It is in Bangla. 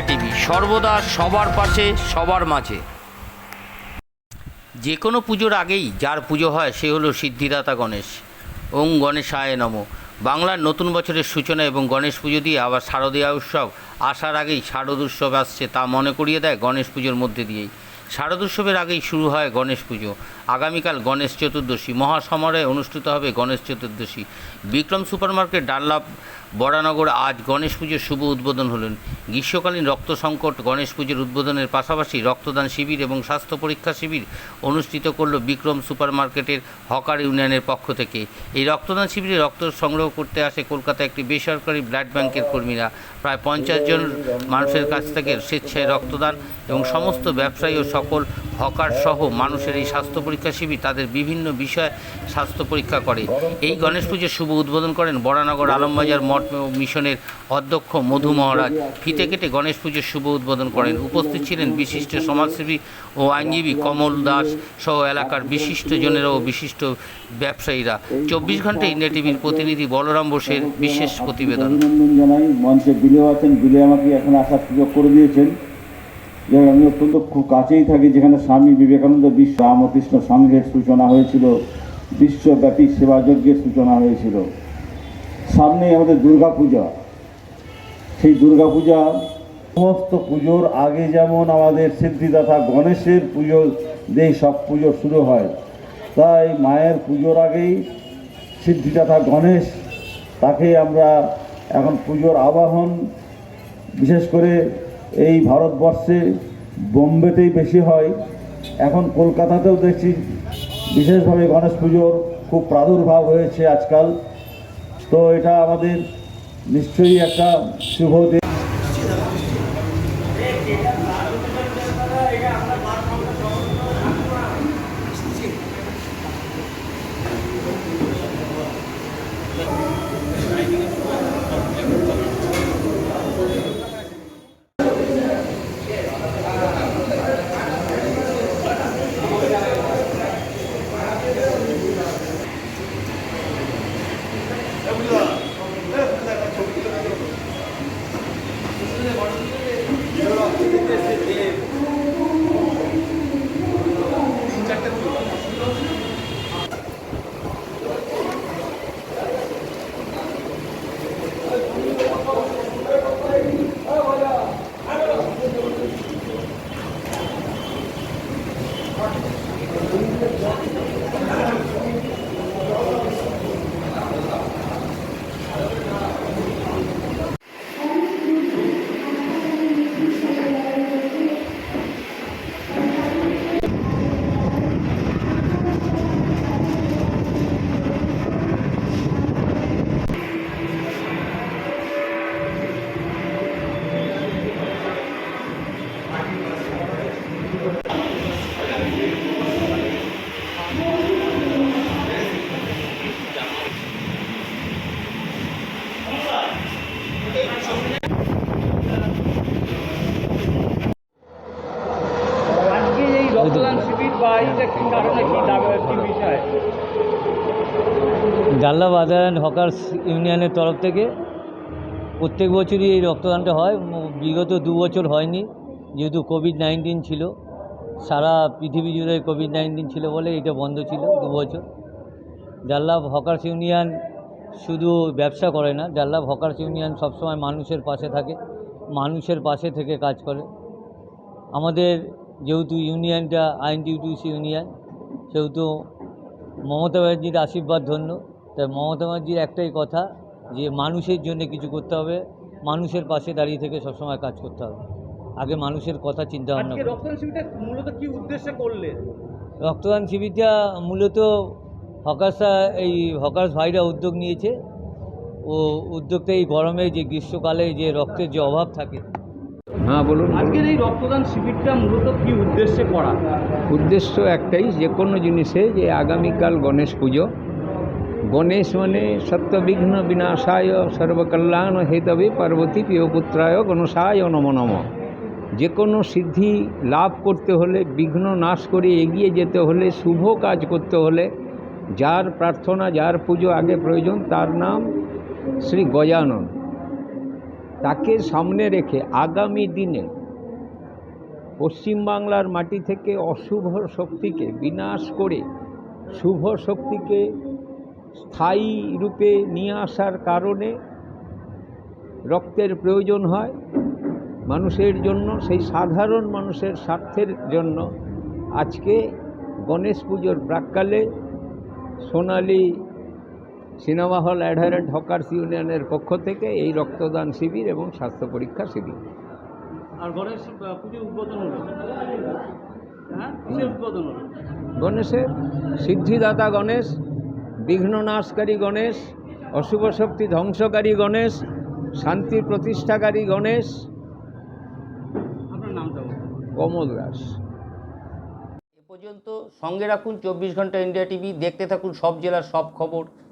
ইন্ডিয়া টিভি সর্বদা সবার পাশে, সবার মাঝে। যে কোনো পুজোর আগেই যার পুজো হয় সে হলো সিদ্ধিদাতা গণেশ। ওং গণেশায় নম। বাংলার নতুন বছরের সূচনা এবং গণেশ পুজো দিয়ে আবার শারদীয়া উৎসব আসার আগেই শারদ উৎসব আসছে তা মনে করিয়ে দেয় গণেশ পুজোর মধ্যে দিয়েই। শারদ উৎসবের আগেই শুরু হয় গণেশ পুজো। আগামীকাল গণেশ চতুর্দশী। মহাসমারোহে অনুষ্ঠিত হবে গণেশ চতুর্দশী। বিক্রম সুপারমার্কেট ডানলাভ বরানগর আজ গণেশ পুজোর শুভ উদ্বোধন হলেন। গ্রীষ্মকালীন রক্ত সংকট, গণেশ পুজোর উদ্বোধনের পাশাপাশি রক্তদান শিবির এবং স্বাস্থ্য পরীক্ষা শিবির অনুষ্ঠিত করল বিক্রম সুপারমার্কেটের হকার ইউনিয়নের পক্ষ থেকে। এই রক্তদান শিবিরে রক্ত সংগ্রহ করতে আসে কলকাতা একটি বেসরকারি ব্লাড ব্যাংকের কর্মীরা। প্রায় পঞ্চাশ জন মানুষের কাছ থেকে স্বেচ্ছায় রক্তদান এবং সমস্ত ব্যবসায়ী ও সকল হকার সহ মানুষের এই স্বাস্থ্য পরীক্ষা শিবির তাদের বিভিন্ন বিষয়ে স্বাস্থ্য পরীক্ষা করে। এই গণেশ পুজোর শুভ উদ্বোধন করেন বরানগর আলমবাজার মঠ মিশনের অধ্যক্ষ মধু মহারাজ। ফিতে কেটে গণেশ পুজোর শুভ উদ্বোধন করেন। উপস্থিত ছিলেন বিশিষ্ট সমাজসেবী ও আইনজীবী কমল দাস সহ এলাকার বিশিষ্টজনেরা ও বিশিষ্ট ব্যবসায়ীরা। চব্বিশ ঘণ্টা ইন্ডিয়া টিভির প্রতিনিধি বলরাম বোসের বিশেষ প্রতিবেদন। মঞ্চে আছেন বিলে আমাকে এখন সুযোগ করে দিয়েছেন। যে আমি অত্যন্ত খুব কাছেই থাকি, যেখানে স্বামী বিবেকানন্দ বিশ্ব রামকৃষ্ণ সংঘের সূচনা হয়েছিল, বিশ্বব্যাপী সেবাযজ্ঞের সূচনা হয়েছিল। সামনে আমাদের দুর্গা পূজা সেই দুর্গা পূজা সমস্ত পুজোর আগে যেমন আমাদের সিদ্ধিদাতা গণেশের পুজো দিয়েই সব পুজো শুরু হয়, তাই মায়ের পুজোর আগেই সিদ্ধিদাতা গণেশ তাকে আমরা এখন পুজোর আবাহন, বিশেষ করে এই ভারতবর্ষে বোম্বেতেই বেশি হয়। এখন কলকাতাতেও দেখছি বিশেষভাবে গণেশ পুজোর খুব প্রাদুর্ভাব হয়েছে আজকাল। তো এটা আমাদের নিশ্চয়ই একটা শুভ দিন আজকে এই রক্তদান শিবির বা এইটা কি কারণে কি দাবি কি বিষয় ডাল্লা বাজার অ্যান্ড হকার্স ইউনিয়নের তরফ থেকে প্রত্যেক বছরই এই রক্তদানটা হয়। বিগত দু বছর হয়নি, যেহেতু কোভিড নাইন্টিন ছিল। সারা পৃথিবী জুড়ে কোভিড নাইন্টিন ছিল বলে এটা বন্ধ ছিল দু বছর। ডাল্লাভ হকার্স ইউনিয়ন শুধু ব্যবসা করে না ডাল্লাভ হকার্স ইউনিয়ন সবসময় মানুষের পাশে থাকে, মানুষের পাশে থেকে কাজ করে। আমাদের যেহেতু ইউনিয়নটা আইনটিউটিউসি ইউনিয়ন সেহেতু মমতা ব্যানার্জির আশীর্বাদ ধন্য। তাই মমতা ব্যানার্জির একটাই কথা যে মানুষের জন্য কিছু করতে হবে মানুষের পাশে দাঁড়িয়ে থেকে সবসময় কাজ করতে হবে। আগে মানুষের কথা চিন্তা ভাবনা আজকে রক্তদান শিবিরটা মূলত কি উদ্দেশ্যে করলেন রক্তদান শিবিরটা মূলত হকার্সরা এই হকার্স ভাইরা উদ্যোগ নিয়েছে। ও উদ্যোগটা এই গরমে যে গ্রীষ্মকালে যে রক্তের যে অভাব থাকে হ্যাঁ বলুন আজকের এই রক্তদান শিবিরটা মূলত কি উদ্দেশ্যে করা? উদ্দেশ্য একটাই যে কোনো জিনিসে যে আগামীকাল গণেশ পুজো। গণেশ মানে সত্যবিঘ্ন বিনাশায় সর্বকল্যাণ হেতবে পার্বতী প্রিয়পুত্রায় গণসায় নম নম। যে কোনো সিদ্ধি লাভ করতে হলে বিঘ্ন নাশ করে এগিয়ে যেতে হলে শুভ কাজ করতে হলে যার প্রার্থনা যার পুজো আগে প্রয়োজন তার নাম শ্রী গজানন। তাকে সামনে রেখে আগামী দিনে পশ্চিমবাংলার মাটি থেকে অশুভ শক্তিকে বিনাশ করে শুভ শক্তিকে স্থায়ী রূপে নিয়ে আসার কারণে রক্তের প্রয়োজন হয় মানুষের জন্য, সেই সাধারণ মানুষের স্বার্থের জন্য। আজকে গণেশ পুজোর প্রাককালে সোনালী সিনেমা হল অ্যাডহারেন্ট হকার্স ইউনিয়নের পক্ষ থেকে এই রক্তদান শিবির এবং স্বাস্থ্য পরীক্ষা শিবির। আর গণেশ পুজো উদ্বোধন হলো। হ্যাঁ? উদ্বোধন হলো। গণেশের সিদ্ধিদাতা গণেশ বিঘ্ন নাশকারী গণেশ অশুভ শক্তি ধ্বংসকারী গণেশ শান্তি প্রতিষ্ঠাকারী গণেশ। আপনার নামটা কমল দাস। এ পর্যন্ত সঙ্গে রাখুন চব্বিশ ঘণ্টা ইন্ডিয়া টিভি দেখতে থাকুন সব জেলার সব খবর।